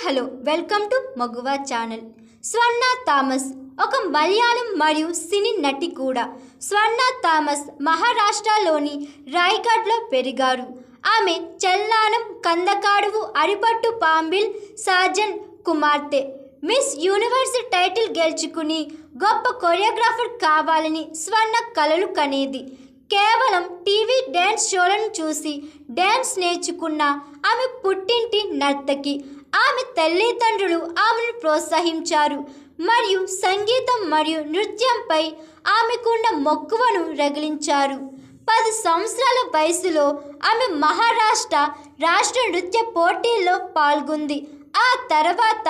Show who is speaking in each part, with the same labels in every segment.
Speaker 1: Hello welcome to Maguva channel. Swarna Thomas ఒక మలయాళం మరియు సినీ నటి కూడా. స్వర్ణ థామస్ మహారాష్ట్రలోని రాయ్గఢ్లో పెరిగారు. ఆమె చెల్లానం కందకాడువు అరిపట్టు పాంబిల్ సాజన్ కుమార్తె. మిస్ యూనివర్స్ టైటిల్ గెలుచుకుని గొప్ప కొరియోగ్రాఫర్ కావాలని స్వర్ణ కలలు కనేది. కేవలం టీవీ డ్యాన్స్ షోలను చూసి డ్యాన్స్ నేర్చుకున్న ఆమె పుట్టింటి నర్తకి. ఆమె తల్లిదండ్రులు ఆమెను ప్రోత్సహించారు. మరియు సంగీతం మరియు నృత్యంపై ఆమెకున్న మక్కువను రగిలించారు. పది సంవత్సరాల వయసులో ఆమె మహారాష్ట్ర రాష్ట్ర నృత్య పోటీల్లో పాల్గొంది. ఆ తర్వాత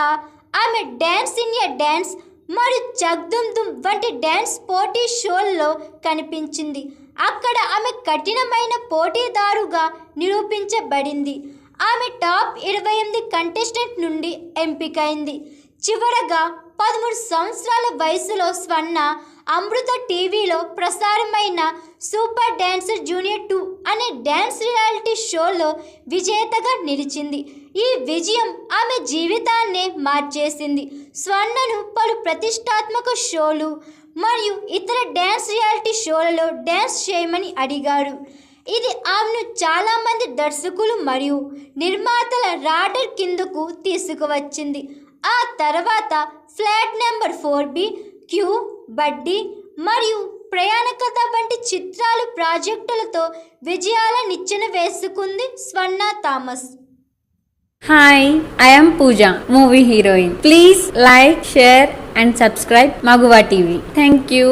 Speaker 1: ఆమె డ్యాన్స్ ఇండియా డ్యాన్స్ మరియు జగ్దుమ్ దుమ్ వంటి డ్యాన్స్ పోటీ షోల్లో కనిపించింది. అక్కడ ఆమె కఠినమైన పోటీదారుగా నిరూపించబడింది. ఆమె టాప్ ఇరవై ఎనిమిది కంటెస్టెంట్ నుండి ఎంపికైంది. చివరగా పదమూడు సంవత్సరాల వయసులో స్వర్ణ అమృత టీవీలో ప్రసారమైన సూపర్ డ్యాన్సర్ జూనియర్ టూ అనే డ్యాన్స్ రియాలిటీ షోలో విజేతగా నిలిచింది. ఈ విజయం ఆమె జీవితాన్నే మార్చేసింది. స్వర్ణను పలు ప్రతిష్టాత్మక షోలు మరియు ఇతర డ్యాన్స్ రియాలిటీ షోలలో డ్యాన్స్ చేయమని అడిగారు ఇది ఆమెను చాలామంది దర్శకులు మరియు నిర్మాతల రాడర్ కిందకు తీసుకువచ్చింది. ఆ తర్వాత flat number four B Q buddy మరియు ప్రయాణ కథ వంటి చిత్రాలు ప్రాజెక్టులతో విజయాల నిచ్చెన వేసుకుంది Swarna Thomas.
Speaker 2: Hi I'm Pooja movie heroine please like share and subscribe Maguva TV thank you.